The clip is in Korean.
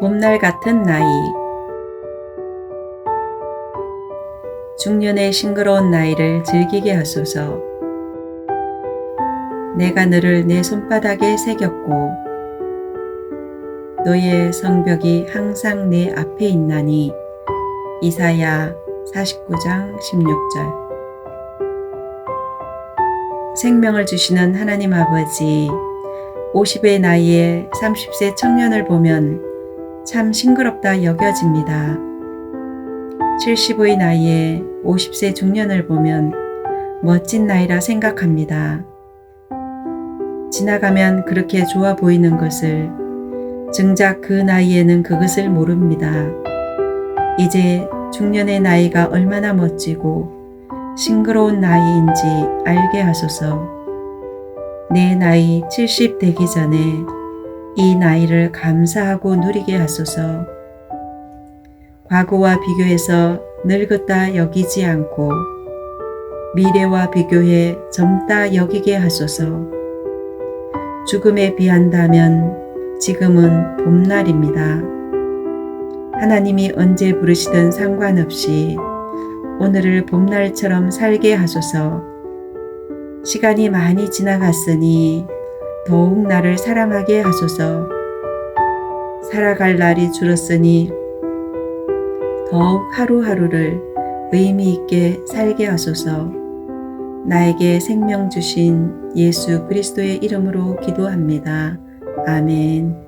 봄날 같은 나이. 중년의 싱그러운 나이를 즐기게 하소서. 내가 너를 내 손바닥에 새겼고 너의 성벽이 항상 내 앞에 있나니 이사야 49장 16절. 생명을 주시는 하나님 아버지 50의 나이에 30세 청년을 보면 참 싱그럽다 여겨집니다. 75의 나이에 50세 중년을 보면 멋진 나이라 생각합니다. 지나가면 그렇게 좋아 보이는 것을 정작 그 나이에는 그것을 모릅니다. 이제 중년의 나이가 얼마나 멋지고 싱그러운 나이인지 알게 하소서. 내 나이 70 되기 전에 이 나이를 감사하고 누리게 하소서. 과거와 비교해서 늙었다 여기지 않고 미래와 비교해 젊다 여기게 하소서. 죽음에 비한다면 지금은 봄날입니다. 하나님이 언제 부르시든 상관없이 오늘을 봄날처럼 살게 하소서. 시간이 많이 지나갔으니 더욱 나를 사랑하게 하소서. 살아갈 날이 줄었으니 더욱 하루하루를 의미 있게 살게 하소서. 나에게 생명 주신 예수 그리스도의 이름으로 기도합니다. 아멘.